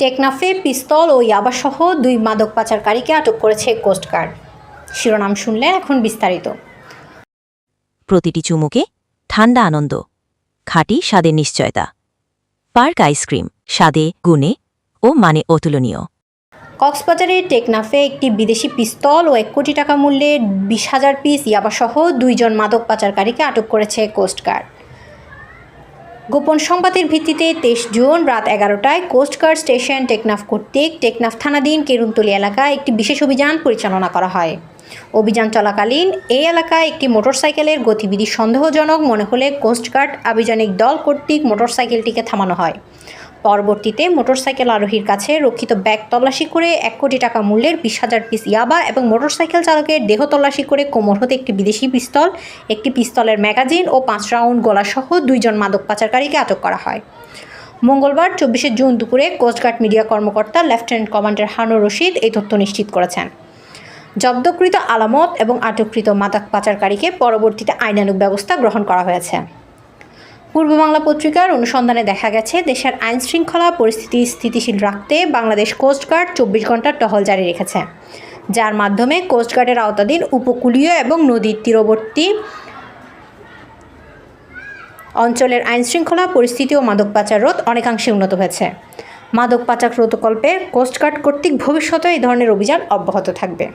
টেকনাফে পিস্তল ও ইয়াবাসহ দুই মাদক পাচারকারীকে আটক করেছে কোস্টগার্ড শিরোনাম শুনলেন এখন বিস্তারিত। প্রতিটি চুমুকে ঠান্ডা আনন্দ খাঁটি স্বাদের নিশ্চয়তা পার্ক আইসক্রিম স্বাদে গুণে ও মানে অতুলনীয়। কক্সবাজারের টেকনাফে একটি বিদেশি পিস্তল ও এক কোটি টাকা মূল্যের বিশ হাজার পিস ইয়াবাসহ দুইজন মাদক পাচারকারীকে আটক করেছে কোস্টগার্ড গোপন সংবাদের ভিত্তিতে তেইশ জুন রাত এগারোটায় কোস্টগার্ড স্টেশন টেকনাফ কর্তৃক টেকনাফ থানাধীন কেরুনতলি এলাকায় একটি বিশেষ অভিযান পরিচালনা করা হয়। অভিযান চলাকালীন এই এলাকায় একটি মোটরসাইকেলের গতিবিধি সন্দেহজনক মনে হলে কোস্টগার্ড আভিযানিক দল কর্তৃক মোটরসাইকেলটিকে থামানো হয়। পরবর্তীতে মোটরসাইকেল আরোহীর কাছে রক্ষিত ব্যাগ তল্লাশি করে এক কোটি টাকা মূল্যের বিশ হাজার পিস ইয়াবা এবং মোটরসাইকেল চালকের দেহ তল্লাশি করে কোমর হতে একটি বিদেশি পিস্তল, একটি পিস্তলের ম্যাগাজিন ও পাঁচ রাউন্ড গলাসহ দুইজন মাদক পাচারকারীকে আটক করা হয়। মঙ্গলবার চব্বিশে জুন দুপুরে কোস্টগার্ড মিডিয়া কর্মকর্তা লেফটেন্যান্ট কমান্ডার হানুর রশিদ এই তথ্য নিশ্চিত করেছেন। জব্দকৃত আলামত এবং আটককৃত মাদক পাচারকারীকে পরবর্তীতে আইনানুগ ব্যবস্থা গ্রহণ করা হয়েছে। পূর্ব বাংলা পত্রিকার অনুসন্ধানে দেখা গেছে, দেশের আইন শৃঙ্খলা পরিস্থিতি স্থিতিশীল রাখতে বাংলাদেশ কোস্টগার্ড চব্বিশ ঘণ্টার টহল জারি রেখেছে। যার মাধ্যমে কোস্টগার্ডের আওতাধীন উপকূলীয় এবং নদীর তীরবর্তী অঞ্চলের আইন শৃঙ্খলা পরিস্থিতি ও মাদক পাচার রোধ অনেকাংশে উন্নত হয়েছে। মাদক পাচার প্রকল্পে কোস্টগার্ড কর্তৃক ভবিষ্যতে এই ধরনের অভিযান অব্যাহত থাকবে।